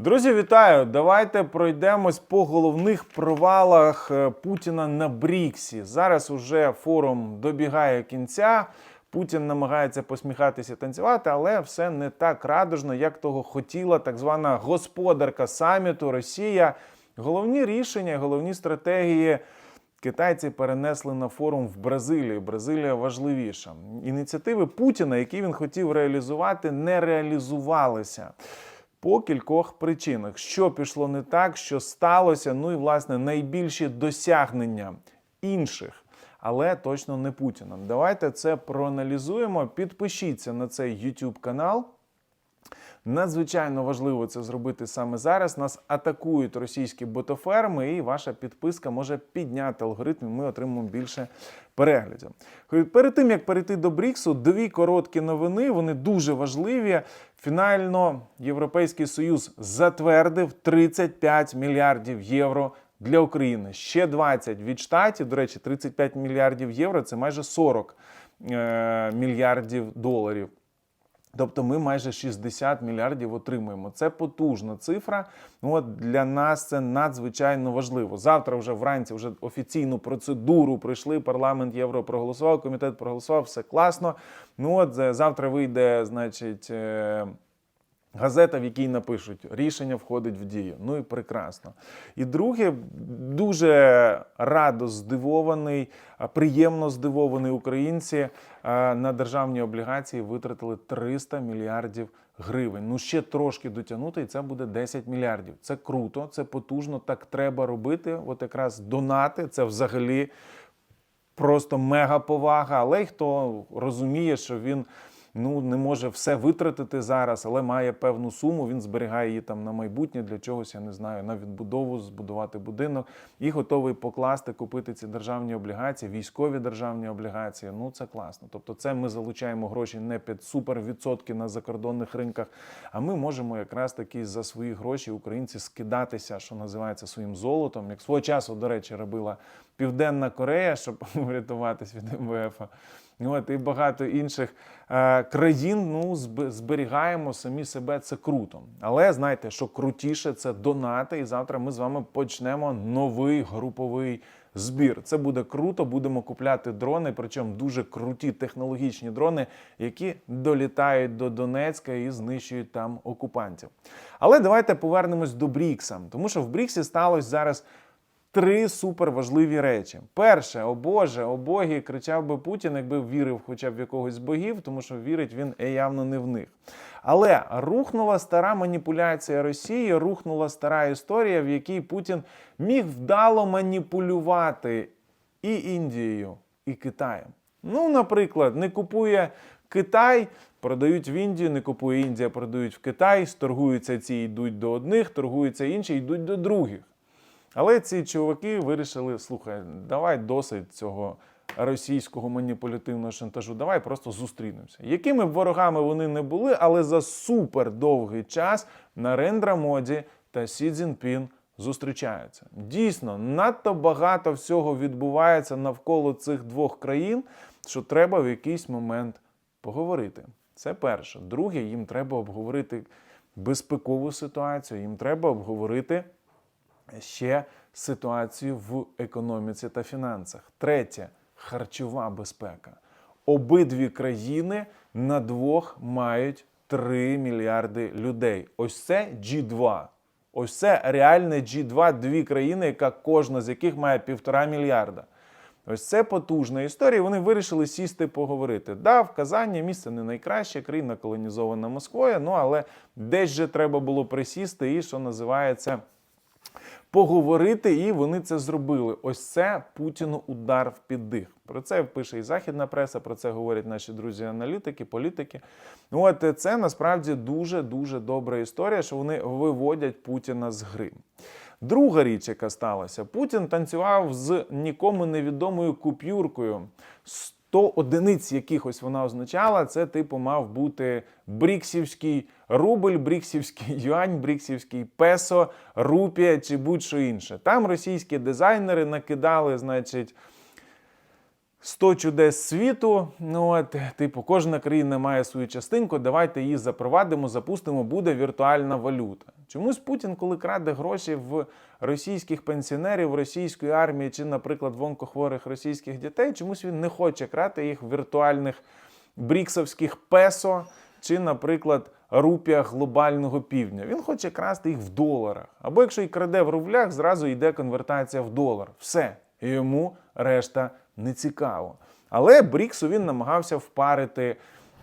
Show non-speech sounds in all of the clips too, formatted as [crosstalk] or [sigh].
Друзі, вітаю! Давайте пройдемось по головних провалах е, Путіна на Бріксі. Зараз уже форум добігає кінця. Путін намагається посміхатися танцювати, але все не так радужно, як того хотіла так звана господарка саміту Росія. Головні рішення, головні стратегії китайці перенесли на форум в Бразилію. Бразилія важливіша. Ініціативи Путіна, які він хотів реалізувати, не реалізувалися. По кількох причинах, що пішло не так, що сталося, ну і власне найбільші досягнення інших, але точно не Путіна. Давайте це проаналізуємо. Підпишіться на цей YouTube канал. Надзвичайно важливо це зробити саме зараз. Нас атакують російські ботоферми, і ваша підписка може підняти алгоритм. і Ми отримаємо більше переглядів. Перед тим як перейти до Бріксу, дві короткі новини. Вони дуже важливі. Фінально Європейський Союз затвердив 35 мільярдів євро. Для України ще 20 від штатів. До речі, 35 мільярдів євро це майже 40 е- мільярдів доларів. Тобто ми майже 60 мільярдів отримуємо. Це потужна цифра. Ну, От для нас це надзвичайно важливо. Завтра вже вранці вже офіційну процедуру пройшли. Парламент євро проголосував, комітет проголосував, все класно. Ну от е, завтра вийде, значить. Газета, в якій напишуть, рішення входить в дію. Ну і прекрасно. І друге, дуже радо здивований, приємно здивований українці на державні облігації витратили 300 мільярдів гривень. Ну ще трошки дотягнути, і це буде 10 мільярдів. Це круто, це потужно. Так треба робити. От якраз донати це взагалі просто мега повага. Але й хто розуміє, що він ну не може все витратити зараз, але має певну суму. Він зберігає її там на майбутнє для чогось, я не знаю, на відбудову, збудувати будинок і готовий покласти, купити ці державні облігації, військові державні облігації. Ну це класно. Тобто, це ми залучаємо гроші не під супервідсотки на закордонних ринках, а ми можемо якраз таки за свої гроші українці скидатися, що називається своїм золотом, як свого часу, до речі, робила Південна Корея, щоб [laughs] врятуватись від МВФ. От, і багато інших е, країн ну, зберігаємо самі себе, це круто. Але знаєте, що крутіше це донати. І завтра ми з вами почнемо новий груповий збір. Це буде круто. Будемо купляти дрони, причому дуже круті технологічні дрони, які долітають до Донецька і знищують там окупантів. Але давайте повернемось до Брікса, тому що в Бріксі сталося зараз три суперважливі речі. Перше, о Боже, о боги, кричав би Путін, якби вірив хоча б в якогось з богів, тому що вірить він е, явно не в них. Але рухнула стара маніпуляція Росії, рухнула стара історія, в якій Путін міг вдало маніпулювати і Індією, і Китаєм. Ну, наприклад, не купує Китай, продають в Індію, не купує Індія, продають в Китай, торгуються ці йдуть до одних, торгуються інші, йдуть до других. Але ці чуваки вирішили: слухай, давай досить цього російського маніпулятивного шантажу, давай просто зустрінемося. Якими б ворогами вони не були, але за супер довгий час Нарендра Моді та Сі Цзіньпін зустрічаються. Дійсно, надто багато всього відбувається навколо цих двох країн, що треба в якийсь момент поговорити. Це перше. Друге, їм треба обговорити безпекову ситуацію, їм треба обговорити ще ситуацію в економіці та фінансах. Третє харчова безпека. Обидві країни на двох мають 3 мільярди людей. Ось це G2. Ось це реальне G2, дві країни, яка кожна з яких має півтора мільярда. Ось це потужна історія. Вони вирішили сісти поговорити. Да, в Казані місце не найкраще, країна колонізована Москвою, ну але десь же треба було присісти і, що називається, поговорити, і вони це зробили. Ось це Путіну удар в піддих. Про це пише і західна преса, про це говорять наші друзі-аналітики, політики. Ну, От це насправді дуже дуже добра історія, що вони виводять Путіна з гри. Друга річ, яка сталася, Путін танцював з нікому невідомою купюркою. 100 одиниць якихось вона означала, це типу мав бути бріксівський рубль, бріксівський [laughs] юань, бріксівський песо, рупія чи будь-що інше. Там російські дизайнери накидали, значить, 100 чудес світу. Ну от, типу, кожна країна має свою частинку. Давайте її запровадимо, запустимо, буде віртуальна валюта. Чомусь Путін, коли краде гроші в російських пенсіонерів, російської армії чи, наприклад, в онкохворих російських дітей, чомусь він не хоче крати їх в віртуальних бріксовських песо чи, наприклад, рупіях глобального півдня. Він хоче красти їх в доларах. Або якщо і краде в рублях, зразу йде конвертація в долар. Все. Йому решта не цікаво. Але Бріксу він намагався впарити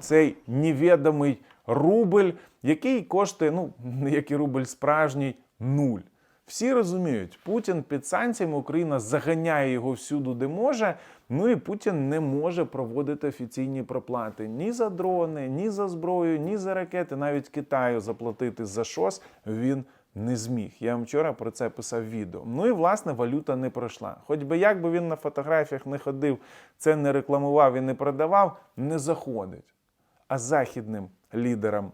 цей невідомий рубль, який коштує, ну, [laughs] як і рубль справжній, нуль. Всі розуміють, Путін під санкціями, Україна заганяє його всюди, де може. Ну і Путін не може проводити офіційні проплати ні за дрони, ні за зброю, ні за ракети. Навіть Китаю заплатити за щось він не зміг. Я вам вчора про це писав відео. Ну і власне валюта не пройшла. Хоч би як би він на фотографіях не ходив, це не рекламував і не продавав, не заходить. А західним лідерам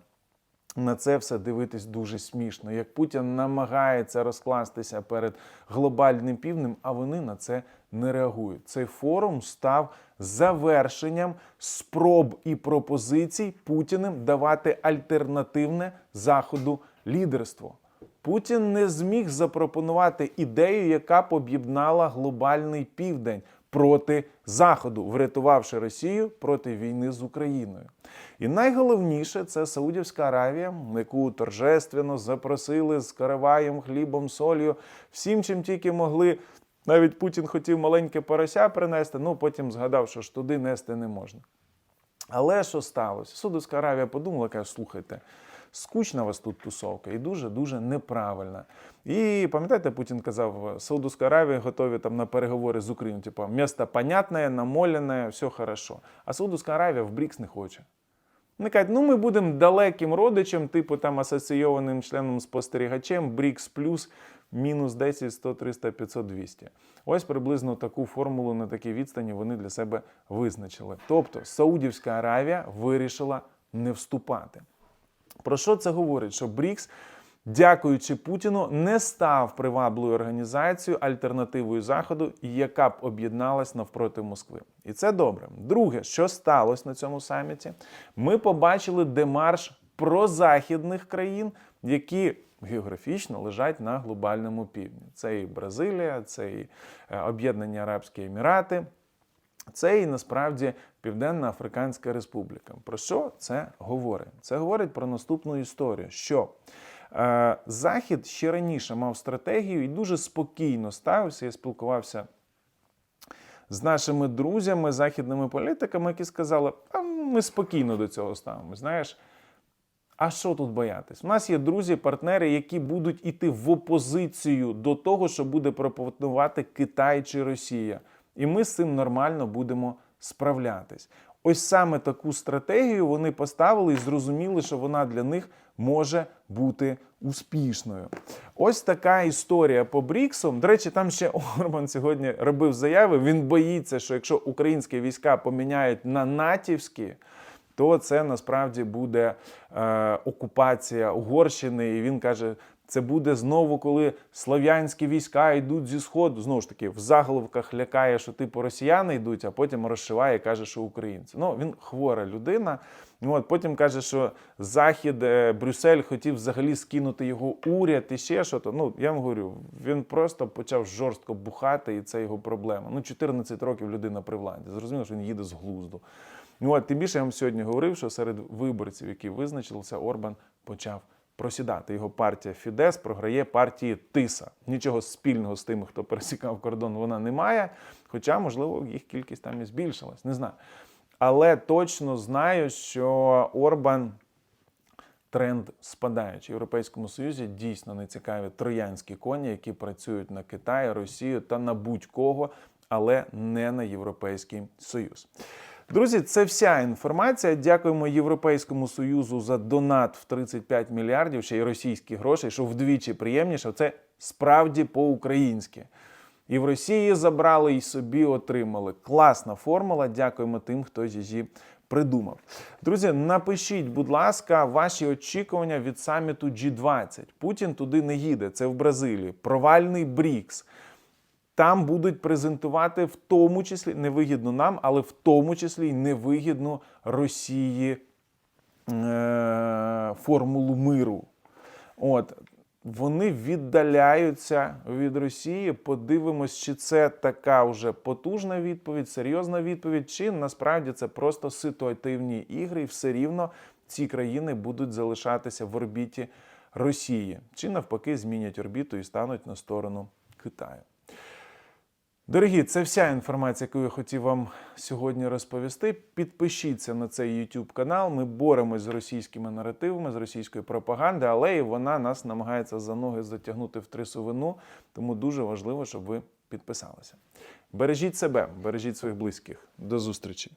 на це все дивитись дуже смішно. Як Путін намагається розкластися перед глобальним півднем, а вони на це не реагують. Цей форум став завершенням спроб і пропозицій Путіним давати альтернативне заходу лідерство. Путін не зміг запропонувати ідею, яка б об'єднала глобальний південь проти Заходу, врятувавши Росію проти війни з Україною. І найголовніше це Саудівська Аравія, яку торжественно запросили з караваєм, хлібом, солью, всім, чим тільки могли. Навіть Путін хотів маленьке порося принести, ну потім згадав, що ж туди нести не можна. Але що сталося? Саудовська Аравія подумала, каже, слухайте, скучна вас тут тусовка і дуже-дуже неправильна. І пам'ятаєте, Путін казав, Саудовська Аравія готові там на переговори з Україною, типу, місто понятне, намолене, все хорошо. А Саудовська Аравія в БРІКС не хоче. Вони кажуть, ну ми будемо далеким родичем, типу там асоційованим членом спостерігачем, БРІКС плюс мінус 10, 100, 300, 500, 200. Ось приблизно таку формулу на такій відстані вони для себе визначили. Тобто Саудівська Аравія вирішила не вступати. Про що це говорить? Що БРІКС, дякуючи Путіну, не став привабливою організацією, альтернативою Заходу, яка б об'єдналась навпроти Москви. І це добре. Друге, що сталося на цьому саміті, ми побачили демарш прозахідних країн, які географічно лежать на глобальному півдні. Це і Бразилія, це і е, Об'єднані Арабські Емірати. Це і насправді Південна Африканська Республіка. Про що це говорить? Це говорить про наступну історію, що е, Захід ще раніше мав стратегію і дуже спокійно ставився. Я спілкувався з нашими друзями, західними політиками, які сказали, а ми спокійно до цього ставимося. Знаєш, а що тут боятись? У нас є друзі, партнери, які будуть іти в опозицію до того, що буде пропонувати Китай чи Росія. І ми з цим нормально будемо справлятись. Ось саме таку стратегію вони поставили і зрозуміли, що вона для них може бути успішною. Ось така історія по Бріксу. До речі, там ще Орбан сьогодні робив заяви. Він боїться, що якщо українські війська поміняють на натівські, то це насправді буде е, окупація Угорщини. І він каже, це буде знову, коли слов'янські війська йдуть зі сходу. Знову ж таки, в заголовках лякає, що типу росіяни йдуть, а потім розшиває і каже, що українці. Ну він хвора людина. Ну, от Потім каже, що Захід, е, Брюссель хотів взагалі скинути його уряд і ще що то. Ну я вам говорю, він просто почав жорстко бухати, і це його проблема. Ну, 14 років людина при владі. Зрозуміло, що він їде з глузду. Ну от тим більше я вам сьогодні говорив, що серед виборців, які визначилися, Орбан почав просідати. Його партія Фідес програє партії Тиса. Нічого спільного з тими, хто пересікав кордон, вона не має. Хоча, можливо, їх кількість там і збільшилась. Не знаю. Але точно знаю, що Орбан. Тренд спадаючий. В Європейському Союзі дійсно не цікаві троянські коні, які працюють на Китай, Росію та на будь-кого, але не на Європейський Союз. Друзі, це вся інформація. Дякуємо Європейському Союзу за донат в 35 мільярдів, ще й російські гроші, що вдвічі приємніше. Це справді по-українськи. І в Росії забрали, і собі отримали. Класна формула. Дякуємо тим, хто її придумав. Друзі, напишіть, будь ласка, ваші очікування від саміту G20. Путін туди не їде. Це в Бразилії. Провальний Брікс. Там будуть презентувати в тому числі невигідну нам, але в тому числі й невигідну Росії е, формулу миру. От вони віддаляються від Росії. Подивимось, чи це така вже потужна відповідь, серйозна відповідь, чи насправді це просто ситуативні ігри, і все рівно ці країни будуть залишатися в орбіті Росії, чи навпаки змінять орбіту і стануть на сторону Китаю. Дорогі, це вся інформація, яку я хотів вам сьогодні розповісти. Підпишіться на цей YouTube канал. Ми боремось з російськими наративами, з російською пропагандою, але і вона нас намагається за ноги затягнути в трясовину. Тому дуже важливо, щоб ви підписалися. Бережіть себе, бережіть своїх близьких. До зустрічі!